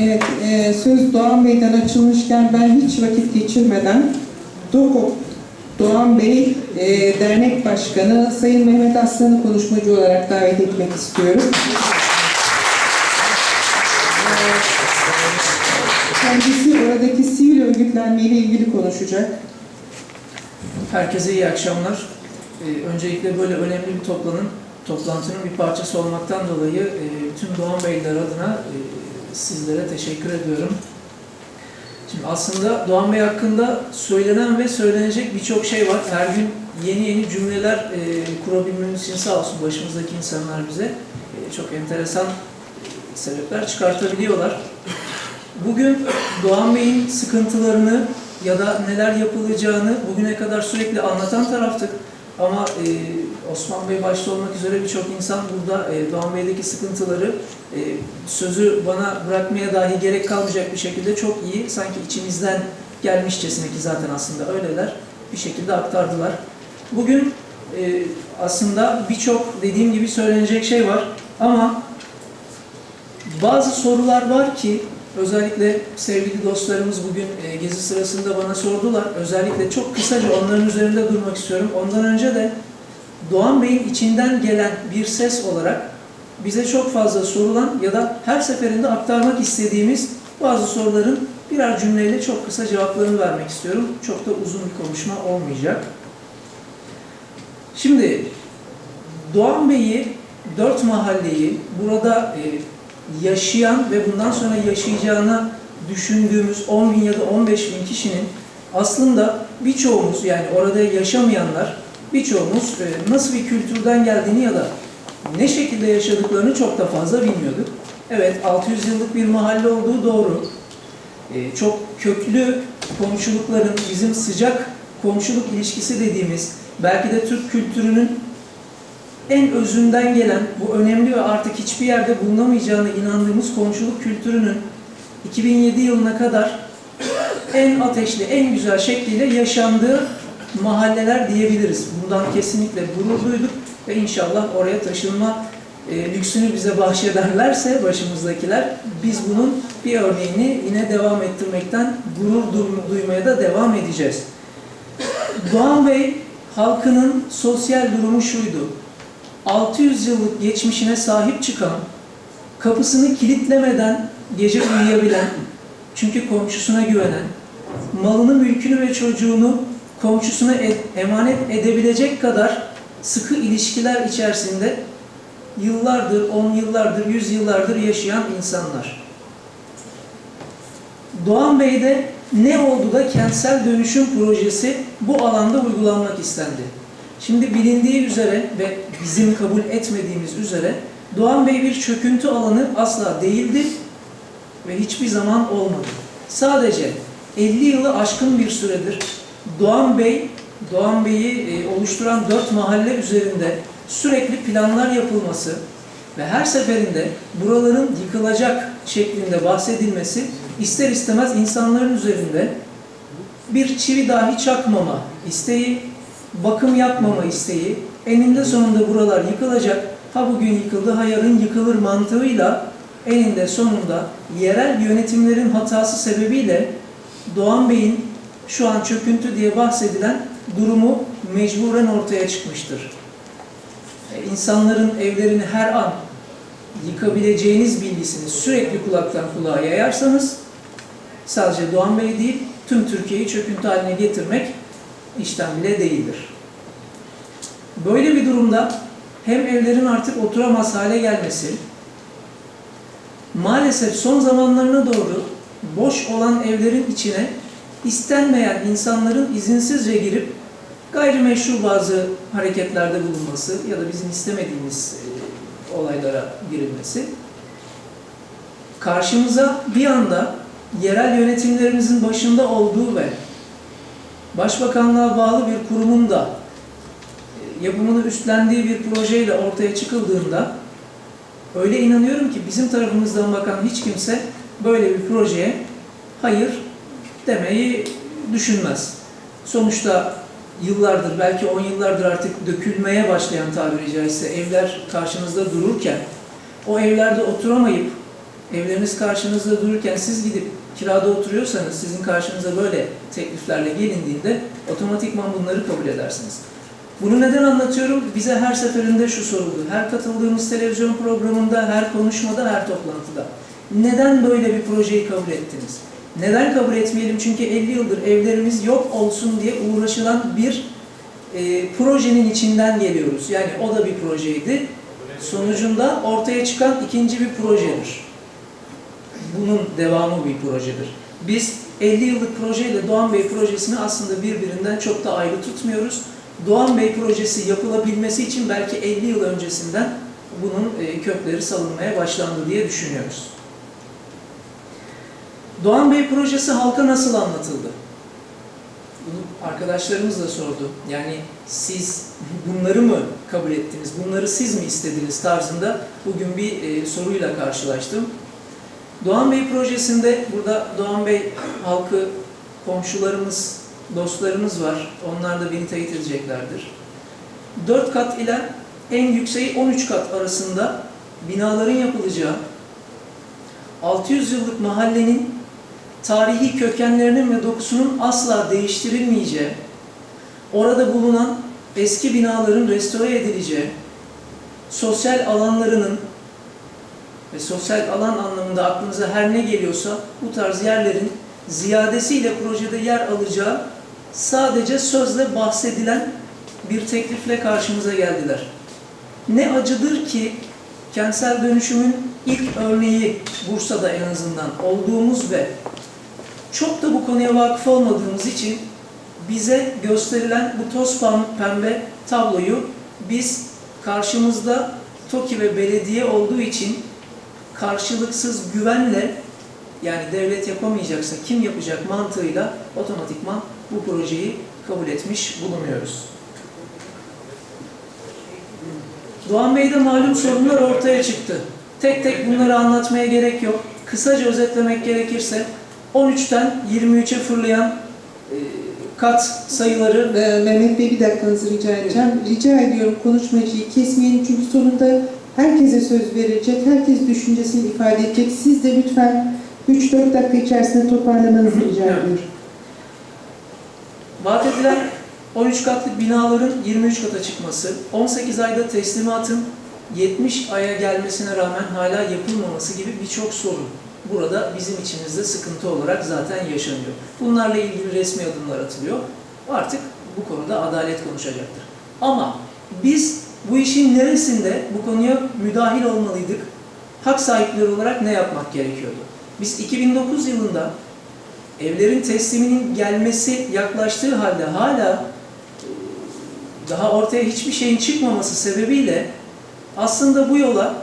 Evet, e, söz Doğan Bey'den açılmışken ben hiç vakit geçirmeden DOKOP Doğan Bey e, Dernek Başkanı Sayın Mehmet Aslan'ı konuşmacı olarak davet etmek istiyorum. Kendisi oradaki sivil örgütlenmeyle ilgili konuşacak. Herkese iyi akşamlar. Ee, öncelikle böyle önemli bir toplanın, toplantının bir parçası olmaktan dolayı e, tüm Doğan Beyler adına e, sizlere teşekkür ediyorum. Şimdi aslında Doğan Bey hakkında söylenen ve söylenecek birçok şey var. Her gün yeni yeni cümleler e, kurabilmemiz için sağ olsun başımızdaki insanlar bize e, çok enteresan sebepler çıkartabiliyorlar. Bugün Doğan Bey'in sıkıntılarını ya da neler yapılacağını bugüne kadar sürekli anlatan taraftık. Ama e, Osman Bey başta olmak üzere birçok insan burada e, Doğan Bey'deki sıkıntıları e, sözü bana bırakmaya dahi gerek kalmayacak bir şekilde çok iyi, sanki içimizden gelmişçesine ki zaten aslında öyleler, bir şekilde aktardılar. Bugün e, aslında birçok dediğim gibi söylenecek şey var ama bazı sorular var ki özellikle sevgili dostlarımız bugün e, gezi sırasında bana sordular. Özellikle çok kısaca onların üzerinde durmak istiyorum. Ondan önce de Doğan Bey'in içinden gelen bir ses olarak bize çok fazla sorulan ya da her seferinde aktarmak istediğimiz bazı soruların birer cümleyle çok kısa cevaplarını vermek istiyorum. Çok da uzun bir konuşma olmayacak. Şimdi Doğan Bey'i, dört mahalleyi burada e, yaşayan ve bundan sonra yaşayacağını düşündüğümüz 10 bin ya da 15 bin kişinin aslında birçoğumuz yani orada yaşamayanlar birçoğumuz e, nasıl bir kültürden geldiğini ya da ne şekilde yaşadıklarını çok da fazla bilmiyorduk. Evet 600 yıllık bir mahalle olduğu doğru. E, çok köklü komşulukların bizim sıcak komşuluk ilişkisi dediğimiz belki de Türk kültürünün en özünden gelen bu önemli ve artık hiçbir yerde bulunamayacağına inandığımız komşuluk kültürünün 2007 yılına kadar en ateşli, en güzel şekliyle yaşandığı mahalleler diyebiliriz. Bundan kesinlikle gurur duyduk ve inşallah oraya taşınma e, lüksünü bize bahşederlerse başımızdakiler biz bunun bir örneğini yine devam ettirmekten gurur du- duymaya da devam edeceğiz. Doğan Bey halkının sosyal durumu şuydu. 600 yıllık geçmişine sahip çıkan, kapısını kilitlemeden gece uyuyabilen, çünkü komşusuna güvenen, malını, mülkünü ve çocuğunu komşusuna e- emanet edebilecek kadar sıkı ilişkiler içerisinde yıllardır, on yıllardır, yüz yıllardır yaşayan insanlar. Doğan Bey'de ne oldu da kentsel dönüşüm projesi bu alanda uygulanmak istendi? Şimdi bilindiği üzere ve bizim kabul etmediğimiz üzere Doğan Bey bir çöküntü alanı asla değildi ve hiçbir zaman olmadı. Sadece 50 yılı aşkın bir süredir Doğan Bey, Doğan Bey'i e, oluşturan dört mahalle üzerinde sürekli planlar yapılması ve her seferinde buraların yıkılacak şeklinde bahsedilmesi ister istemez insanların üzerinde bir çivi dahi çakmama isteği, bakım yapmama isteği, eninde sonunda buralar yıkılacak, ha bugün yıkıldı, ha yarın yıkılır mantığıyla eninde sonunda yerel yönetimlerin hatası sebebiyle Doğan Bey'in şu an çöküntü diye bahsedilen durumu mecburen ortaya çıkmıştır. E, İnsanların evlerini her an yıkabileceğiniz bilgisini sürekli kulaktan kulağa yayarsanız sadece Doğan Bey değil, tüm Türkiye'yi çöküntü haline getirmek işten bile değildir. Böyle bir durumda hem evlerin artık oturamaz hale gelmesi, maalesef son zamanlarına doğru boş olan evlerin içine istenmeyen insanların izinsizce girip gayrimeşru bazı hareketlerde bulunması ya da bizim istemediğimiz e, olaylara girilmesi karşımıza bir anda yerel yönetimlerimizin başında olduğu ve Başbakanlığa bağlı bir kurumun da e, yapımını üstlendiği bir projeyle ortaya çıkıldığında öyle inanıyorum ki bizim tarafımızdan bakan hiç kimse böyle bir projeye hayır demeyi düşünmez. Sonuçta yıllardır, belki 10 yıllardır artık dökülmeye başlayan tabiri caizse evler karşınızda dururken o evlerde oturamayıp evleriniz karşınızda dururken siz gidip kirada oturuyorsanız sizin karşınıza böyle tekliflerle gelindiğinde otomatikman bunları kabul edersiniz. Bunu neden anlatıyorum? Bize her seferinde şu soruldu. Her katıldığımız televizyon programında, her konuşmada, her toplantıda. Neden böyle bir projeyi kabul ettiniz? Neden kabul etmeyelim? Çünkü 50 yıldır evlerimiz yok olsun diye uğraşılan bir e, projenin içinden geliyoruz. Yani o da bir projeydi. Sonucunda ortaya çıkan ikinci bir projedir. Bunun devamı bir projedir. Biz 50 yıllık projeyle Doğan Bey projesini aslında birbirinden çok da ayrı tutmuyoruz. Doğan Bey projesi yapılabilmesi için belki 50 yıl öncesinden bunun e, kökleri salınmaya başlandı diye düşünüyoruz. Doğan Bey projesi halka nasıl anlatıldı? Bunu arkadaşlarımız da sordu. Yani siz bunları mı kabul ettiniz, bunları siz mi istediniz tarzında bugün bir e, soruyla karşılaştım. Doğan Bey projesinde burada Doğan Bey halkı, komşularımız, dostlarımız var. Onlar da beni teyit edeceklerdir. 4 kat ile en yükseği 13 kat arasında binaların yapılacağı, 600 yıllık mahallenin tarihi kökenlerinin ve dokusunun asla değiştirilmeyeceği, orada bulunan eski binaların restore edileceği, sosyal alanlarının ve sosyal alan anlamında aklınıza her ne geliyorsa bu tarz yerlerin ziyadesiyle projede yer alacağı sadece sözle bahsedilen bir teklifle karşımıza geldiler. Ne acıdır ki kentsel dönüşümün ilk örneği Bursa'da en azından olduğumuz ve çok da bu konuya vakıf olmadığımız için bize gösterilen bu toz pembe tabloyu biz karşımızda TOKİ ve belediye olduğu için karşılıksız güvenle yani devlet yapamayacaksa kim yapacak mantığıyla otomatikman bu projeyi kabul etmiş bulunuyoruz. Doğan Bey'de malum sorunlar ortaya çıktı. Tek tek bunları anlatmaya gerek yok. Kısaca özetlemek gerekirse 13'ten 23'e fırlayan e, kat sayıları Ee, Mehmet Bey bir dakikanızı rica edeceğim. Rica ediyorum konuşmacıyı kesmeyin çünkü sonunda herkese söz verilecek, herkes düşüncesini ifade edecek. Siz de lütfen 3-4 dakika içerisinde toparlamanızı rica ediyorum. Vaat edilen 13 katlı binaların 23 kata çıkması, 18 ayda teslimatın 70 aya gelmesine rağmen hala yapılmaması gibi birçok sorun burada bizim içimizde sıkıntı olarak zaten yaşanıyor. Bunlarla ilgili resmi adımlar atılıyor. Artık bu konuda adalet konuşacaktır. Ama biz bu işin neresinde bu konuya müdahil olmalıydık? Hak sahipleri olarak ne yapmak gerekiyordu? Biz 2009 yılında evlerin tesliminin gelmesi yaklaştığı halde hala e, daha ortaya hiçbir şeyin çıkmaması sebebiyle aslında bu yola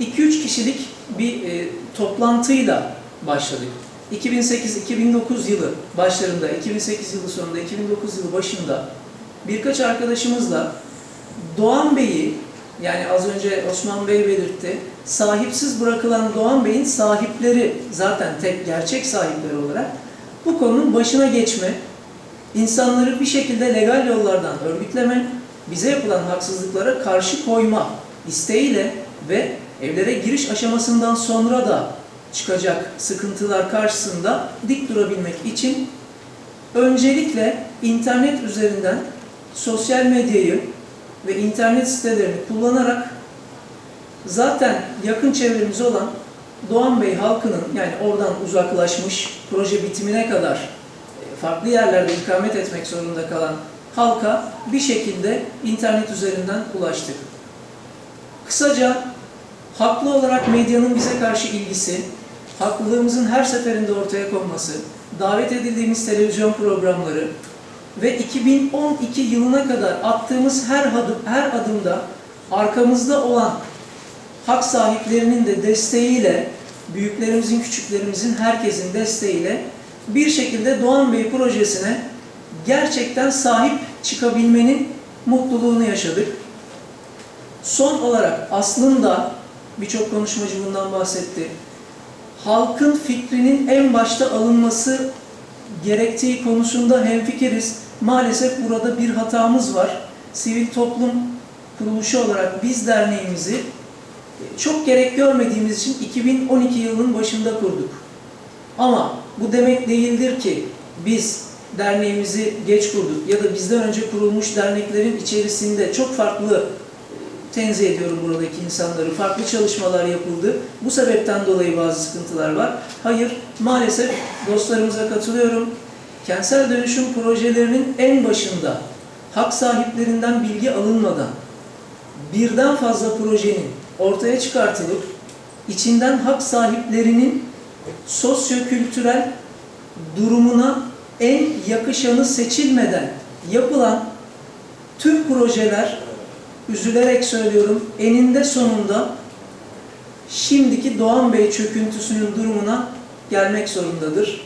2-3 kişilik bir e, toplantıyla başladık. 2008-2009 yılı başlarında, 2008 yılı sonunda, 2009 yılı başında birkaç arkadaşımızla Doğan Bey'i yani az önce Osman Bey belirtti, sahipsiz bırakılan Doğan Bey'in sahipleri zaten tek gerçek sahipleri olarak bu konunun başına geçme, insanları bir şekilde legal yollardan örgütleme, bize yapılan haksızlıklara karşı koyma isteğiyle ve evlere giriş aşamasından sonra da çıkacak sıkıntılar karşısında dik durabilmek için öncelikle internet üzerinden sosyal medyayı ve internet sitelerini kullanarak zaten yakın çevremiz olan Doğan Bey halkının yani oradan uzaklaşmış proje bitimine kadar e, farklı yerlerde ikamet etmek zorunda kalan halka bir şekilde internet üzerinden ulaştık. Kısaca haklı olarak medyanın bize karşı ilgisi, haklılığımızın her seferinde ortaya konması, davet edildiğimiz televizyon programları ve 2012 yılına kadar attığımız her adım, her adımda arkamızda olan hak sahiplerinin de desteğiyle, büyüklerimizin, küçüklerimizin, herkesin desteğiyle bir şekilde Doğan Bey projesine gerçekten sahip çıkabilmenin mutluluğunu yaşadık. Son olarak aslında birçok konuşmacı bundan bahsetti. Halkın fikrinin en başta alınması gerektiği konusunda hemfikiriz. Maalesef burada bir hatamız var. Sivil toplum kuruluşu olarak biz derneğimizi çok gerek görmediğimiz için 2012 yılının başında kurduk. Ama bu demek değildir ki biz derneğimizi geç kurduk ya da bizden önce kurulmuş derneklerin içerisinde çok farklı e, tenzih ediyorum buradaki insanları. Farklı çalışmalar yapıldı. Bu sebepten dolayı bazı sıkıntılar var. Hayır, maalesef dostlarımıza katılıyorum. Kentsel dönüşüm projelerinin en başında hak sahiplerinden bilgi alınmadan birden fazla projenin ortaya çıkartılıp içinden hak sahiplerinin sosyokültürel durumuna en yakışanı seçilmeden yapılan tüm projeler üzülerek söylüyorum eninde sonunda şimdiki Doğan Bey çöküntüsünün durumuna gelmek zorundadır.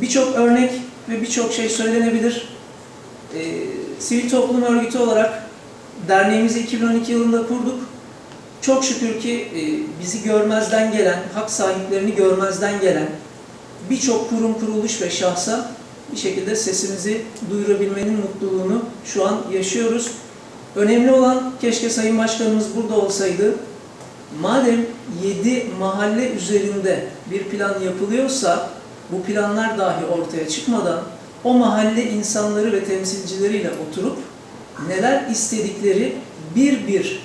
Birçok örnek ve birçok şey söylenebilir. Ee, sivil toplum örgütü olarak derneğimizi 2012 yılında kurduk. Çok şükür ki e, bizi görmezden gelen, hak sahiplerini görmezden gelen birçok kurum, kuruluş ve şahsa bir şekilde sesimizi duyurabilmenin mutluluğunu şu an yaşıyoruz. Önemli olan keşke Sayın Başkanımız burada olsaydı. Madem 7 mahalle üzerinde bir plan yapılıyorsa bu planlar dahi ortaya çıkmadan o mahalle insanları ve temsilcileriyle oturup neler istedikleri bir bir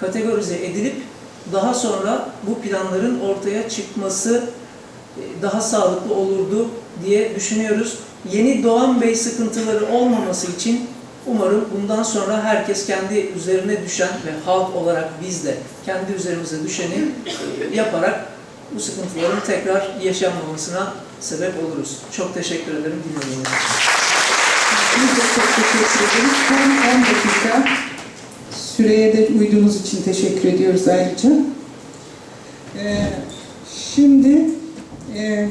kategorize edilip daha sonra bu planların ortaya çıkması e, daha sağlıklı olurdu diye düşünüyoruz. Yeni Doğan Bey sıkıntıları olmaması için umarım bundan sonra herkes kendi üzerine düşen ve halk olarak biz de kendi üzerimize düşeni e, yaparak bu sıkıntıların tekrar yaşanmamasına sebep oluruz. Çok teşekkür ederim dinlediğiniz için. Çok teşekkür ederiz. Tam 10 dakika süreye de uyduğunuz için teşekkür ediyoruz ayrıca. Ee, şimdi e,